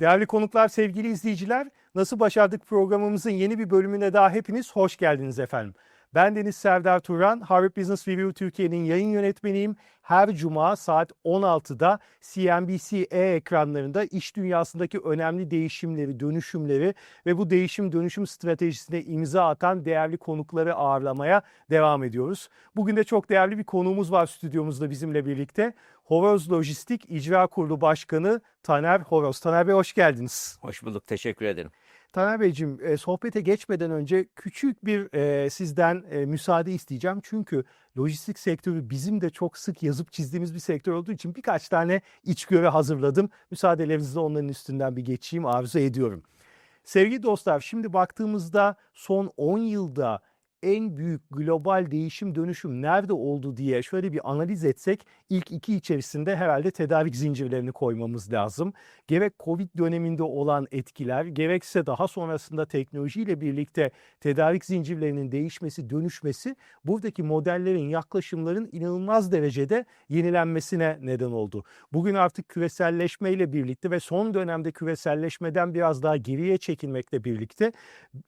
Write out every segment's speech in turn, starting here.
Değerli konuklar, sevgili izleyiciler, Nasıl Başardık programımızın yeni bir bölümüne daha hepiniz hoş geldiniz efendim. Ben Deniz Serdar Turan, Harvard Business Review Türkiye'nin yayın yönetmeniyim. Her cuma saat 16'da CNBC E ekranlarında iş dünyasındaki önemli değişimleri, dönüşümleri ve bu değişim dönüşüm stratejisine imza atan değerli konukları ağırlamaya devam ediyoruz. Bugün de çok değerli bir konuğumuz var stüdyomuzda bizimle birlikte. Horoz Lojistik İcra Kurulu Başkanı Taner Horoz. Taner Bey hoş geldiniz. Hoş bulduk, teşekkür ederim. Taner Beyciğim e, sohbete geçmeden önce küçük bir e, sizden e, müsaade isteyeceğim. Çünkü lojistik sektörü bizim de çok sık yazıp çizdiğimiz bir sektör olduğu için birkaç tane içgörü hazırladım. Müsaadelerinizle onların üstünden bir geçeyim arzu ediyorum. Sevgili dostlar şimdi baktığımızda son 10 yılda en büyük global değişim dönüşüm nerede oldu diye şöyle bir analiz etsek ilk iki içerisinde herhalde tedarik zincirlerini koymamız lazım. Gerek Covid döneminde olan etkiler gerekse daha sonrasında teknolojiyle birlikte tedarik zincirlerinin değişmesi, dönüşmesi buradaki modellerin, yaklaşımların inanılmaz derecede yenilenmesine neden oldu. Bugün artık küreselleşmeyle birlikte ve son dönemde küreselleşmeden biraz daha geriye çekilmekle birlikte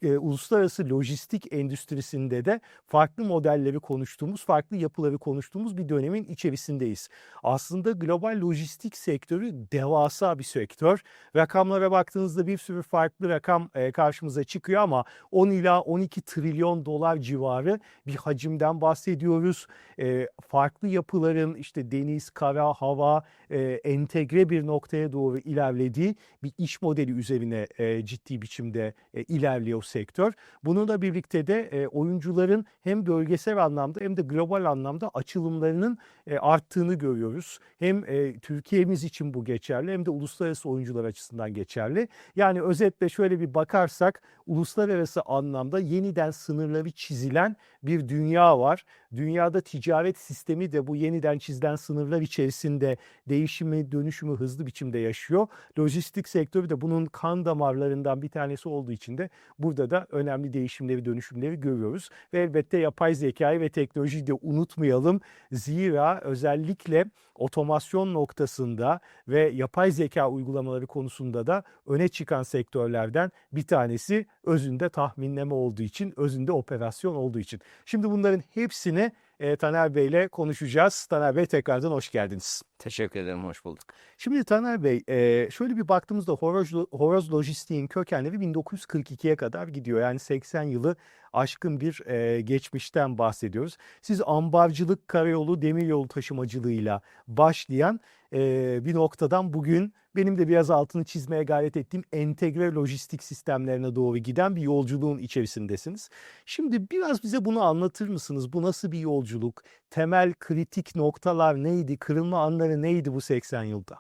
e, uluslararası lojistik endüstrisinin içerisinde de farklı modelleri konuştuğumuz, farklı yapıları konuştuğumuz bir dönemin içerisindeyiz. Aslında global lojistik sektörü devasa bir sektör. Rakamlara baktığınızda bir sürü farklı rakam e, karşımıza çıkıyor ama 10 ila 12 trilyon dolar civarı bir hacimden bahsediyoruz. E, farklı yapıların işte deniz, kara, hava e, entegre bir noktaya doğru ilerlediği bir iş modeli üzerine ciddi biçimde ilerliyor sektör. Bununla birlikte de e, oyuncuların hem bölgesel anlamda hem de global anlamda açılımlarının e, arttığını görüyoruz. Hem e, Türkiye'miz için bu geçerli hem de uluslararası oyuncular açısından geçerli. Yani özetle şöyle bir bakarsak uluslararası anlamda yeniden sınırları çizilen bir dünya var. Dünyada ticaret sistemi de bu yeniden çizilen sınırlar içerisinde değişimi, dönüşümü hızlı biçimde yaşıyor. Lojistik sektörü de bunun kan damarlarından bir tanesi olduğu için de burada da önemli değişimleri, dönüşümleri görüyoruz. Ve elbette yapay zekayı ve teknolojiyi de unutmayalım. Zira özellikle otomasyon noktasında ve yapay zeka uygulamaları konusunda da öne çıkan sektörlerden bir tanesi özünde tahminleme olduğu için, özünde operasyon olduğu için. Şimdi bunların hepsini e, Taner Bey ile konuşacağız. Taner Bey tekrardan hoş geldiniz. Teşekkür ederim, hoş bulduk. Şimdi Taner Bey e, şöyle bir baktığımızda horoz, horoz lojistiğin kökenleri 1942'ye kadar gidiyor. Yani 80 yılı aşkın bir e, geçmişten bahsediyoruz. Siz ambarcılık, karayolu, demiryolu taşımacılığıyla başlayan e, bir noktadan bugün benim de biraz altını çizmeye gayret ettiğim entegre lojistik sistemlerine doğru giden bir yolculuğun içerisindesiniz. Şimdi biraz bize bunu anlatır mısınız? Bu nasıl bir yolculuk? Temel kritik noktalar neydi? Kırılma anları neydi bu 80 yılda?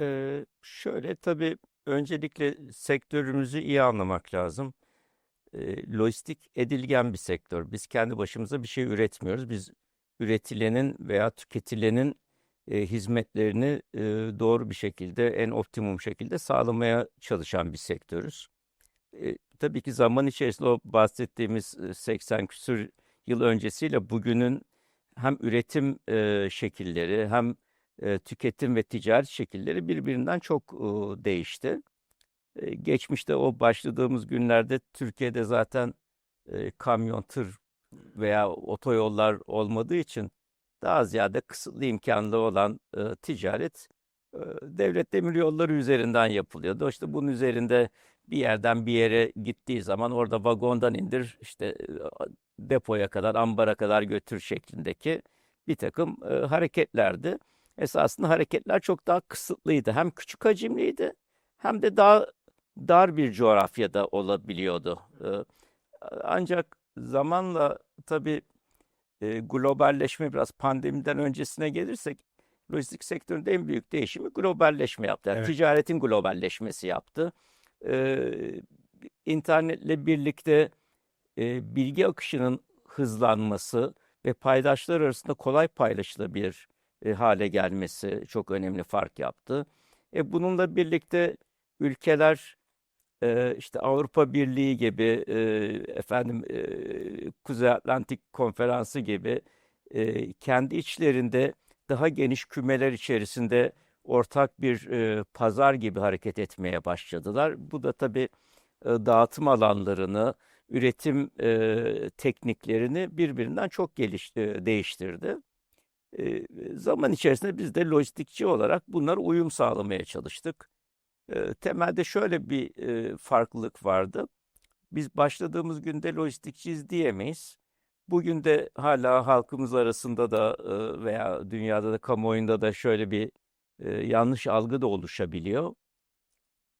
Ee, şöyle tabii öncelikle sektörümüzü iyi anlamak lazım. Ee, lojistik edilgen bir sektör. Biz kendi başımıza bir şey üretmiyoruz. Biz üretilenin veya tüketilenin e, hizmetlerini e, doğru bir şekilde, en optimum şekilde sağlamaya çalışan bir sektörüz. E, tabii ki zaman içerisinde o bahsettiğimiz e, 80 küsur yıl öncesiyle bugünün hem üretim e, şekilleri hem e, tüketim ve ticaret şekilleri birbirinden çok e, değişti. Geçmişte o başladığımız günlerde Türkiye'de zaten e, kamyon, tır veya otoyollar olmadığı için daha ziyade kısıtlı imkanlı olan e, ticaret e, devlet demir yolları üzerinden yapılıyordu. İşte bunun üzerinde bir yerden bir yere gittiği zaman orada vagondan indir, işte depoya kadar, ambara kadar götür şeklindeki bir takım e, hareketlerdi. Esasında hareketler çok daha kısıtlıydı. Hem küçük hacimliydi hem de daha dar bir coğrafyada olabiliyordu. Ancak zamanla tabii e, globalleşme biraz pandemiden öncesine gelirsek lojistik sektöründe en büyük değişimi globalleşme yaptı. Yani Evet. ticaretin globalleşmesi yaptı. İnternetle birlikte e, bilgi akışının hızlanması ve paydaşlar arasında kolay paylaşılabilir e, hale gelmesi çok önemli fark yaptı. E, bununla birlikte ülkeler e, işte Avrupa Birliği gibi e, efendim e, Kuzey Atlantik Konferansı gibi e, kendi içlerinde daha geniş kümeler içerisinde ortak bir e, pazar gibi hareket etmeye başladılar. Bu da tabii e, dağıtım alanlarını, üretim e, tekniklerini birbirinden çok gelişti, değiştirdi. E, zaman içerisinde biz de lojistikçi olarak bunlara uyum sağlamaya çalıştık. Temelde şöyle bir e, farklılık vardı. Biz başladığımız günde lojistikçiyiz diyemeyiz. Bugün de hala halkımız arasında da e, veya dünyada da kamuoyunda da şöyle bir e, yanlış algı da oluşabiliyor.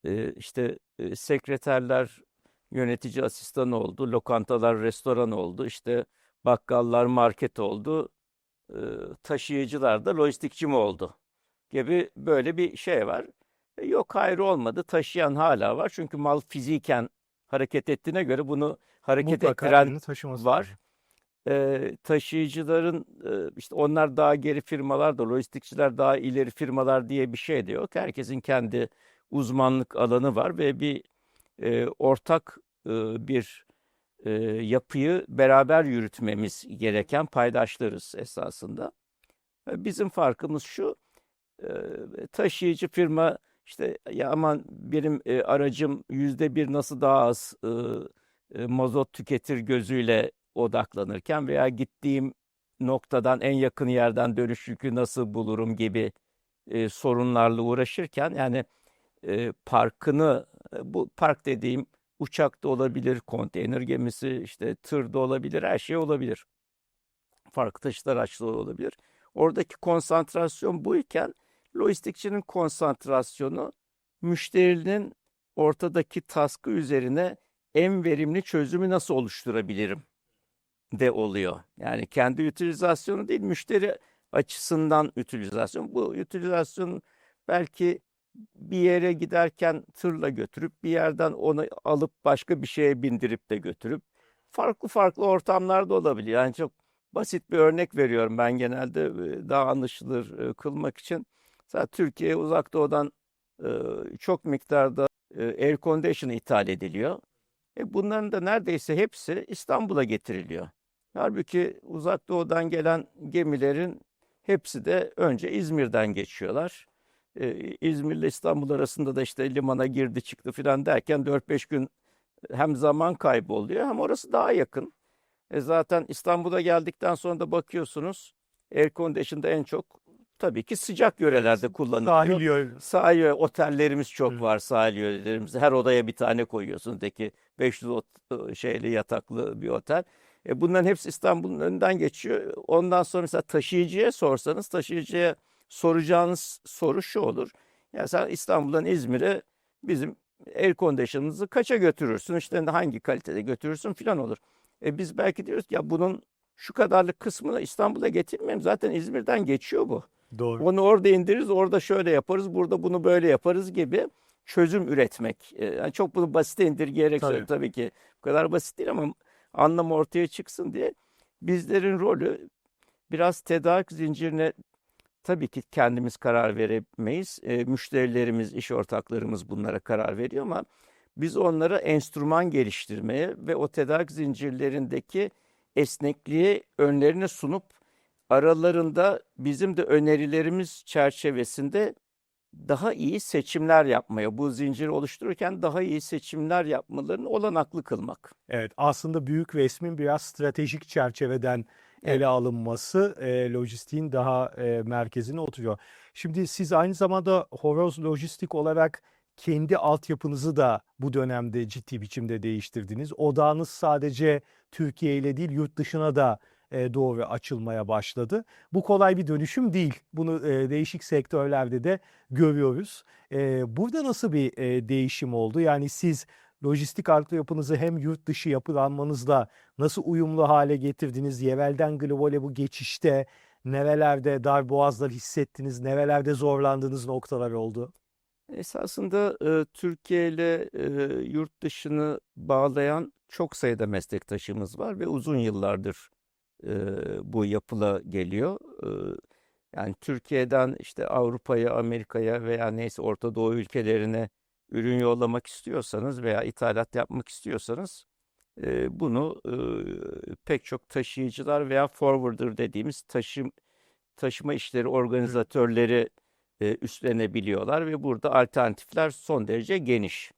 E, işte e, sekreterler yönetici asistan oldu, lokantalar restoran oldu, işte bakkallar market oldu, e, taşıyıcılar da lojistikçi mi oldu gibi böyle bir şey var. E, Yok hayır olmadı. Taşıyan hala var. Çünkü mal fiziken hareket ettiğine göre bunu hareket Mutlaka ettiren var. Eee, taşıyıcıların eee, işte onlar daha geri firmalar da lojistikçiler daha ileri firmalar diye bir şey de yok. Herkesin kendi uzmanlık alanı var ve bir eee, ortak eee, bir eee, yapıyı beraber yürütmemiz gereken paydaşlarız esasında. E, Bizim farkımız şu, eee, taşıyıcı firma işte ya aman benim e, aracım yüzde bir nasıl daha az e, e, mazot tüketir gözüyle odaklanırken veya gittiğim noktadan en yakın yerden dönüş yükü nasıl bulurum gibi e, sorunlarla uğraşırken yani e, parkını bu park dediğim uçak da olabilir, konteyner gemisi, işte tır da olabilir, her şey olabilir. Farklı taşıt araçları olabilir. Oradaki konsantrasyon buyken lojistikçinin konsantrasyonu müşterinin ortadaki taskı üzerine en verimli çözümü nasıl oluşturabilirim de oluyor. Yani kendi ütilizasyonu değil, müşteri açısından ütilizasyon. Bu ütilizasyon belki bir yere giderken tırla götürüp bir yerden onu alıp başka bir şeye bindirip de götürüp farklı farklı ortamlarda olabilir. Yani çok basit bir örnek veriyorum ben genelde daha anlaşılır kılmak için. Mesela Türkiye'ye uzak doğudan e, çok miktarda e, air condition ithal ediliyor. E bunların da neredeyse hepsi İstanbul'a getiriliyor. Halbuki uzak doğudan gelen gemilerin hepsi de önce İzmir'den geçiyorlar. E, İzmir ile İstanbul arasında da işte limana girdi çıktı filan derken 4-5 gün hem zaman kaybı oluyor hem orası daha yakın. E zaten İstanbul'a geldikten sonra da bakıyorsunuz air condition'da en çok tabii ki sıcak yörelerde kullanılıyor. Sahil yol. Sahil yö- otellerimiz çok Evet. var sahil yörelerimiz. Her odaya bir tane koyuyorsunuz. De ki 500 ot- şeyli yataklı bir otel. E bunların hepsi İstanbul'un önünden geçiyor. Ondan sonra mesela taşıyıcıya sorsanız taşıyıcıya soracağınız soru şu olur. Ya sen İstanbul'dan İzmir'e bizim air condition'ımızı kaça götürürsün? İşte hangi kalitede götürürsün filan olur. E biz belki diyoruz ki ya bunun şu kadarlık kısmını İstanbul'a getirmeyeyim. Zaten İzmir'den geçiyor bu. Doğru. Onu orada indiririz, orada şöyle yaparız, burada bunu böyle yaparız gibi çözüm üretmek. Ee, Yani çok bunu basite indirgeyerek Tabii. tabii ki. Bu kadar basit değil ama anlam ortaya çıksın diye bizlerin rolü biraz tedarik zincirine tabii ki kendimiz karar veremeyiz. Ee, müşterilerimiz, iş ortaklarımız bunlara karar veriyor ama biz onlara enstrüman geliştirmeye ve o tedarik zincirlerindeki esnekliği önlerine sunup aralarında bizim de önerilerimiz çerçevesinde daha iyi seçimler yapmaya, bu zinciri oluştururken daha iyi seçimler yapmalarını olanaklı kılmak. Evet, aslında büyük resmin biraz stratejik çerçeveden Evet. ele alınması e, lojistiğin daha e, merkezine oturuyor. Şimdi siz aynı zamanda Horoz Lojistik olarak kendi altyapınızı da bu dönemde ciddi biçimde değiştirdiniz. Odağınız sadece Türkiye ile değil yurt dışına da doğru açılmaya başladı. Bu kolay bir dönüşüm değil. Bunu e, değişik sektörlerde de görüyoruz. E, burada nasıl bir e, değişim oldu? Yani siz lojistik altyapınızı hem yurt dışı yapılanmanızla nasıl uyumlu hale getirdiniz? Yerelden globale bu geçişte nerelerde darboğazlar hissettiniz, nerelerde zorlandığınız noktalar oldu? Esasında e, Türkiye ile e, yurt dışını bağlayan çok sayıda meslektaşımız var ve uzun yıllardır e, bu yapıla geliyor. E, yani Türkiye'den işte Avrupa'ya, Amerika'ya veya neyse Orta Doğu ülkelerine ürün yollamak istiyorsanız veya ithalat yapmak istiyorsanız e, bunu e, pek çok taşıyıcılar veya forwarder dediğimiz taşım taşıma işleri organizatörleri e, üstlenebiliyorlar ve burada alternatifler son derece geniş.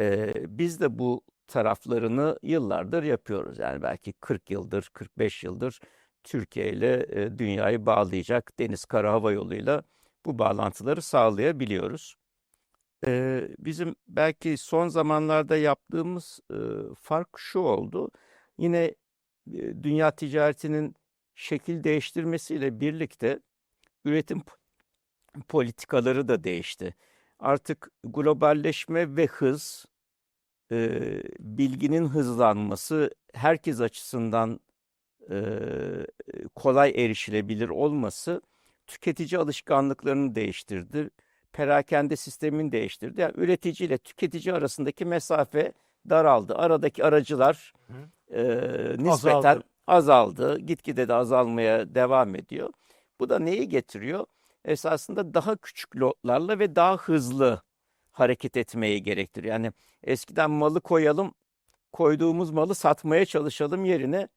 E, biz de bu taraflarını yıllardır yapıyoruz. Yani belki 40 yıldır, 45 yıldır Türkiye ile e, dünyayı bağlayacak deniz kara hava yoluyla bu bağlantıları sağlayabiliyoruz. E, bizim belki son zamanlarda yaptığımız e, fark şu oldu. Yine dünya ticaretinin şekil değiştirmesiyle birlikte üretim politikaları da değişti. Artık globalleşme ve hız, e, bilginin hızlanması herkes açısından e, kolay erişilebilir olması tüketici alışkanlıklarını değiştirdi. Perakende sistemini değiştirdi. Yani üretici ile tüketici arasındaki mesafe daraldı. Aradaki aracılar e, nispeten Azaldı. azaldı. Gitgide de azalmaya devam ediyor. Bu da neyi getiriyor? Esasında daha küçük lotlarla ve daha hızlı hareket etmeyi gerektiriyor. Yani eskiden malı koyalım, koyduğumuz malı satmaya çalışalım yerine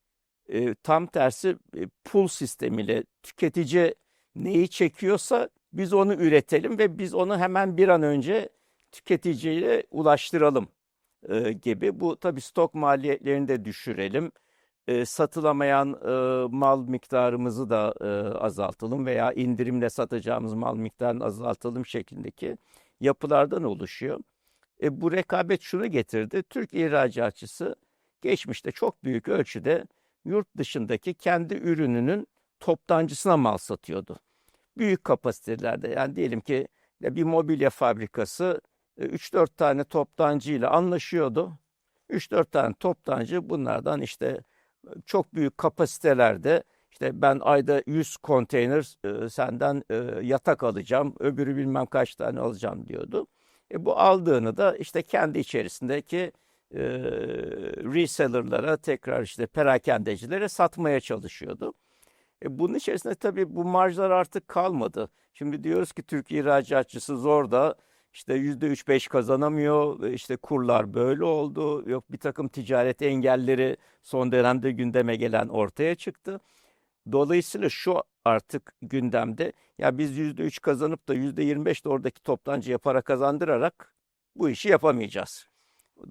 e, tam tersi e, pull sistemiyle tüketici neyi çekiyorsa biz onu üretelim ve biz onu hemen bir an önce tüketiciye ulaştıralım e, gibi. Bu tabii stok maliyetlerini de düşürelim. E, satılamayan e, mal miktarımızı da e, azaltalım veya indirimle satacağımız mal miktarını azaltalım şeklindeki yapılardan oluşuyor. E, bu rekabet şunu getirdi. Türk ihracatçısı geçmişte çok büyük ölçüde yurt dışındaki kendi ürününün toptancısına mal satıyordu. Büyük kapasitelerde yani diyelim ki ya bir mobilya fabrikası e, 3-4 tane toptancıyla anlaşıyordu. 3-4 tane toptancı bunlardan işte çok büyük kapasitelerde işte ben ayda 100 konteyner e, senden e, yatak alacağım, öbürü bilmem kaç tane alacağım diyordu. E, bu aldığını da işte kendi içerisindeki e, reseller'lara tekrar işte perakendecilere satmaya çalışıyordu. E, bunun içerisinde tabii bu marjlar artık kalmadı. Şimdi diyoruz ki Türk ihracatçısı zor da işte yüzde üç beş kazanamıyor. e, işte kurlar böyle oldu. Yok bir takım ticaret engelleri son dönemde gündeme gelen ortaya çıktı. Dolayısıyla şu artık gündemde ya biz yüzde üç kazanıp da yüzde yirmi beş de oradaki toptancıya para kazandırarak bu işi yapamayacağız.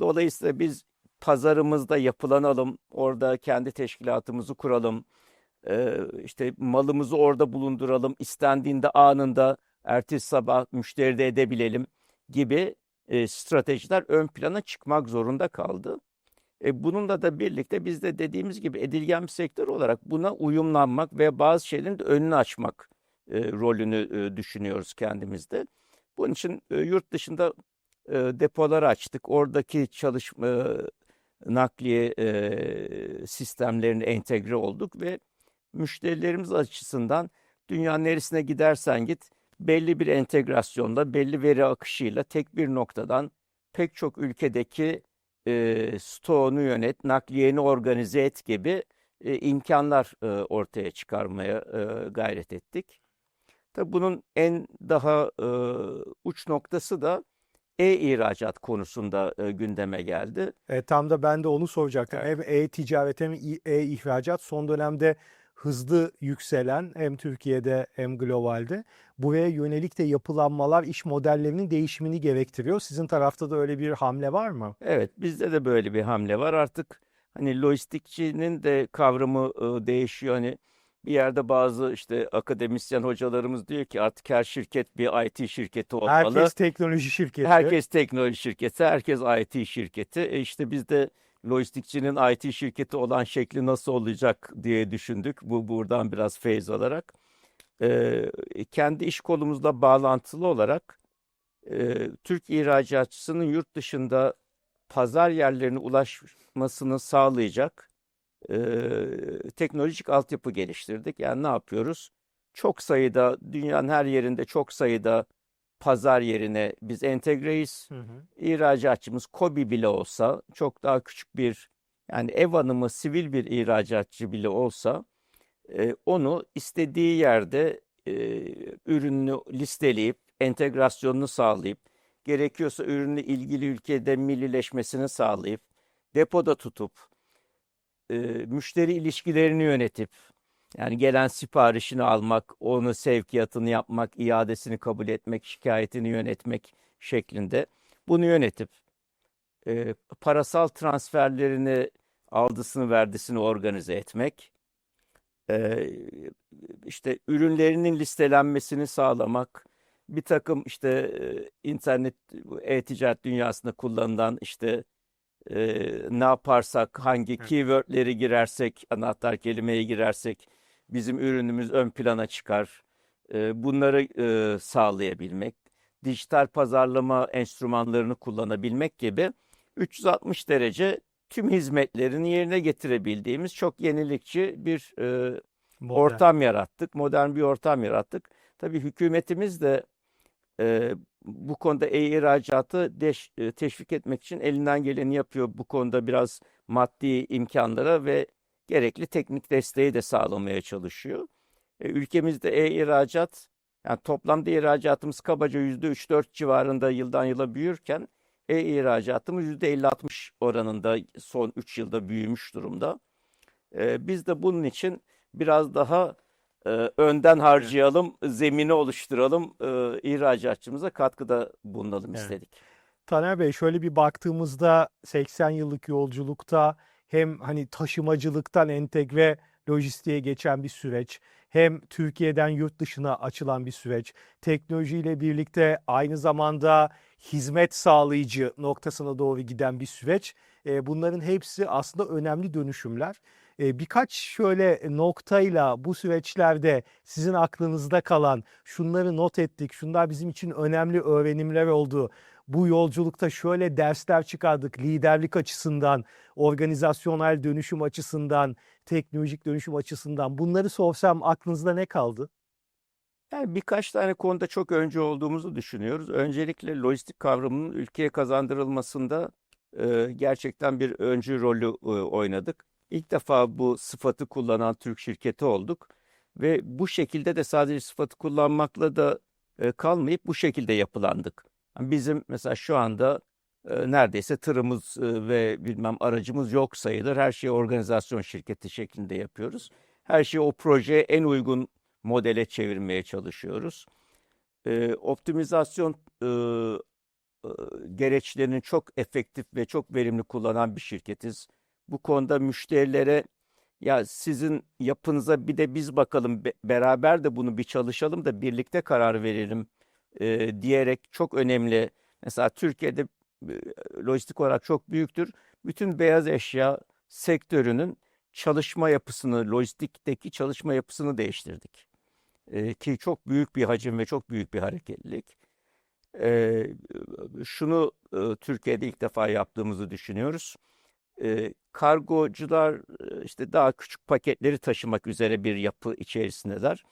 Dolayısıyla biz pazarımızda yapılanalım, orada kendi teşkilatımızı kuralım, eee, işte malımızı orada bulunduralım, istendiğinde anında ertesi sabah müşteride edebilelim gibi eee, stratejiler ön plana çıkmak zorunda kaldı. E, bununla da birlikte biz de dediğimiz gibi edilgen bir sektör olarak buna uyumlanmak ve bazı şeylerin de önünü açmak e, rolünü e, düşünüyoruz kendimizde. Bunun için e, yurt dışında e, depoları açtık. Oradaki çalışma e, nakliye e, sistemlerine entegre olduk ve müşterilerimiz açısından dünyanın neresine gidersen git belli bir entegrasyonla, belli veri akışıyla tek bir noktadan pek çok ülkedeki e, stoğunu yönet, nakliyeni organize et gibi e, imkanlar e, ortaya çıkarmaya e, gayret ettik. Tabii bunun en daha e, uç noktası da e-ihracat konusunda e, gündeme geldi. E, tam da ben de onu soracaktım. Hem e-ticaret hem i- e-ihracat son dönemde hızlı yükselen hem Türkiye'de hem globalde buraya yönelik de yapılanmalar iş modellerinin değişimini gerektiriyor. Sizin tarafta da öyle bir hamle var mı? Evet, bizde de böyle bir hamle var. Artık hani lojistikçinin de kavramı e, değişiyor. Hani bir yerde bazı işte akademisyen hocalarımız diyor ki artık her şirket bir IT şirketi olmalı. Herkes teknoloji şirketi. Herkes teknoloji şirketi, herkes IT şirketi. E işte biz de lojistikçinin IT şirketi olan şekli nasıl olacak diye düşündük. Bu buradan biraz feyz alarak. Ee, kendi iş kolumuzla bağlantılı olarak e, Türk ihracatçısının yurt dışında pazar yerlerine ulaşmasını sağlayacak e, teknolojik altyapı geliştirdik. Yani ne yapıyoruz? Çok sayıda, dünyanın her yerinde çok sayıda pazar yerine biz entegreyiz. Hı hı. İhracatçımız KOBİ bile olsa, çok daha küçük bir yani ev hanımı sivil bir ihracatçı bile olsa e, onu istediği yerde e, ürününü listeleyip entegrasyonunu sağlayıp gerekiyorsa ürünü ilgili ülkede millileşmesini sağlayıp depoda tutup e, müşteri ilişkilerini yönetip Yani gelen siparişini almak, onu sevkiyatını yapmak, iadesini kabul etmek, şikayetini yönetmek şeklinde. Bunu yönetip e, parasal transferlerini, aldısını verdisini organize etmek, e, işte ürünlerinin listelenmesini sağlamak, bir takım işte e, internet, e-ticaret dünyasında kullanılan işte e, ne yaparsak, hangi keywordleri girersek, anahtar kelimeyi girersek bizim ürünümüz ön plana çıkar. E, bunları e, sağlayabilmek, dijital pazarlama enstrümanlarını kullanabilmek gibi 360 derece tüm hizmetlerini yerine getirebildiğimiz çok yenilikçi bir e, Modern. ortam yarattık. Modern bir ortam yarattık. Tabii hükümetimiz de e, bu konuda e-ihracatı teşvik etmek için elinden geleni yapıyor. Bu konuda biraz maddi imkanlara ve gerekli teknik desteği de sağlamaya çalışıyor. E, ülkemizde e-ihracat yani toplamda ihracatımız kabaca %3-4 civarında yıldan yıla büyürken e-ihracatımız %50-60 oranında son 3 yılda büyümüş durumda. E, biz de bunun için biraz daha e, önden harcayalım, zemini oluşturalım, e, ihracatçımıza katkıda bulunalım Evet. istedik. Taner Bey şöyle bir baktığımızda 80 yıllık yolculukta hem hani taşımacılıktan entegre lojistiğe geçen bir süreç, hem Türkiye'den yurt dışına açılan bir süreç, teknolojiyle birlikte aynı zamanda hizmet sağlayıcı noktasına doğru giden bir süreç. Bunların hepsi aslında önemli dönüşümler. Birkaç şöyle noktayla bu süreçlerde sizin aklınızda kalan, şunları not ettik, şunlar bizim için önemli öğrenimler oldu bu yolculukta şöyle dersler çıkardık liderlik açısından, organizasyonel dönüşüm açısından, teknolojik dönüşüm açısından. Bunları sorsam aklınızda ne kaldı? Yani birkaç tane konuda çok önce olduğumuzu düşünüyoruz. Öncelikle lojistik kavramının ülkeye kazandırılmasında e, gerçekten bir öncü rolü e, oynadık. İlk defa bu sıfatı kullanan Türk şirketi olduk ve bu şekilde de sadece sıfatı kullanmakla da e, kalmayıp bu şekilde yapılandık. Bizim mesela şu anda e, neredeyse tırımız e, ve bilmem aracımız yok sayılır. Her şeyi organizasyon şirketi şeklinde yapıyoruz. Her şeyi o projeye en uygun modele çevirmeye çalışıyoruz. Ee, optimizasyon e, e, gereçlerini çok efektif ve çok verimli kullanan bir şirketiz. Bu konuda müşterilere ya sizin yapınıza bir de biz bakalım be- beraber de bunu bir çalışalım da birlikte karar verelim e, diyerek çok önemli. Mesela Türkiye'de e, lojistik olarak çok büyüktür. Bütün beyaz eşya sektörünün çalışma yapısını, lojistikteki çalışma yapısını değiştirdik. Ee, ki çok büyük bir hacim ve çok büyük bir hareketlilik. Ee, şunu e, Türkiye'de ilk defa yaptığımızı düşünüyoruz. Ee, kargocular e, işte daha küçük paketleri taşımak üzere bir yapı içerisindeler.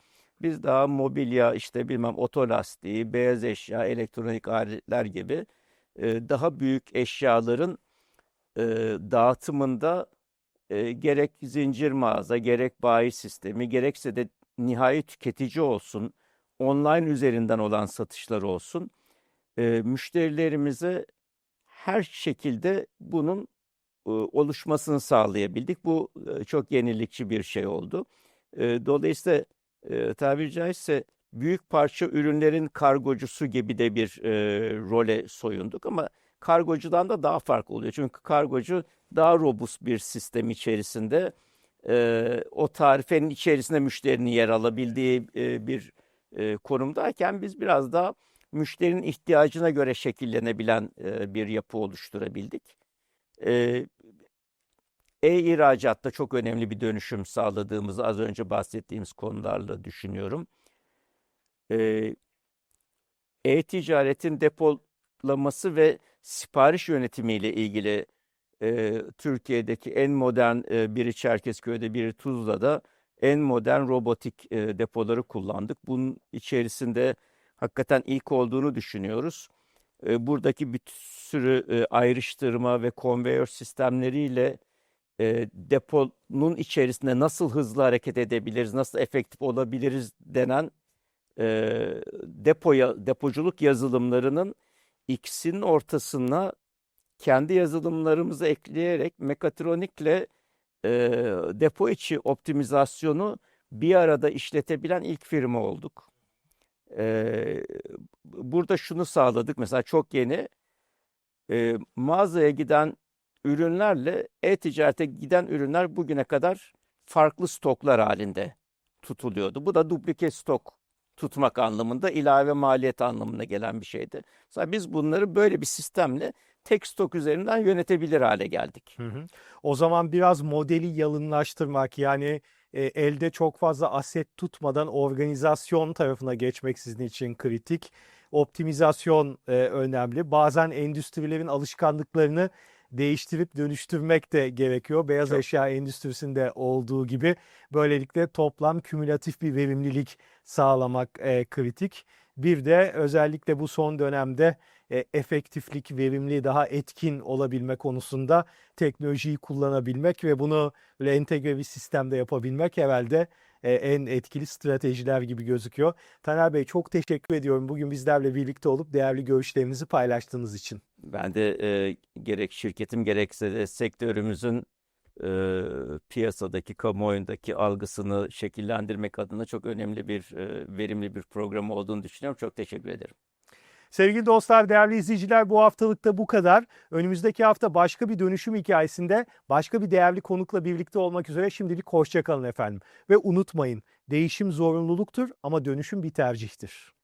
Biz daha mobilya, işte bilmem otolastiği, beyaz eşya, elektronik aletler gibi e, daha büyük eşyaların e, dağıtımında e, gerek zincir mağaza, gerek bayi sistemi, gerekse de nihai tüketici olsun, online üzerinden olan satışlar olsun, e, müşterilerimize her şekilde bunun e, oluşmasını sağlayabildik. Bu e, çok yenilikçi bir şey oldu. E, dolayısıyla e, tabiri caizse büyük parça ürünlerin kargocusu gibi de bir e, role soyunduk ama kargocudan da daha farklı oluyor. Çünkü kargocu daha robust bir sistem içerisinde e, o tarifenin içerisinde müşterinin yer alabildiği e, bir e, konumdayken biz biraz daha müşterinin ihtiyacına göre şekillenebilen e, bir yapı oluşturabildik. E, E-ihracatta çok önemli bir dönüşüm sağladığımızı az önce bahsettiğimiz konularla düşünüyorum. E, E-ticaretin depolaması ve sipariş yönetimiyle ilgili e, Türkiye'deki en modern e, biri Çerkezköy'de biri Tuzla'da en modern robotik e, depoları kullandık. Bunun içerisinde hakikaten ilk olduğunu düşünüyoruz. E, buradaki bir sürü e, ayrıştırma ve konveyör sistemleriyle e, deponun içerisinde nasıl hızlı hareket edebiliriz, nasıl efektif olabiliriz denen e, depoya depoculuk yazılımlarının ikisinin ortasına kendi yazılımlarımızı ekleyerek mekatronikle e, depo içi optimizasyonu bir arada işletebilen ilk firma olduk. Ee, burada şunu sağladık. Mesela çok yeni e, mağazaya giden ürünlerle e-ticarete giden ürünler bugüne kadar farklı stoklar halinde tutuluyordu. Bu da duplike stok tutmak anlamında ilave maliyet anlamına gelen bir şeydi. Mesela biz bunları böyle bir sistemle tek stok üzerinden yönetebilir hale geldik. Hı hı. O zaman biraz modeli yalınlaştırmak yani e, elde çok fazla aset tutmadan organizasyon tarafına geçmek sizin için kritik. Optimizasyon e, önemli. Bazen endüstrilerin alışkanlıklarını değiştirip dönüştürmek de gerekiyor. Beyaz Çok. eşya endüstrisinde olduğu gibi böylelikle toplam kümülatif bir verimlilik sağlamak e, kritik. Bir de özellikle bu son dönemde e, efektiflik, verimli, daha etkin olabilme konusunda teknolojiyi kullanabilmek ve bunu böyle entegre bir sistemde yapabilmek herhalde e, en etkili stratejiler gibi gözüküyor. Taner Bey çok teşekkür ediyorum bugün bizlerle birlikte olup değerli görüşlerinizi paylaştığınız için. Ben de e, gerek şirketim gerekse de sektörümüzün e, piyasadaki, kamuoyundaki algısını şekillendirmek adına çok önemli bir, e, verimli bir program olduğunu düşünüyorum. Çok teşekkür ederim. Sevgili dostlar, değerli izleyiciler bu haftalıkta bu kadar. Önümüzdeki hafta başka bir dönüşüm hikayesinde başka bir değerli konukla birlikte olmak üzere şimdilik hoşçakalın efendim. Ve unutmayın değişim zorunluluktur ama dönüşüm bir tercihtir.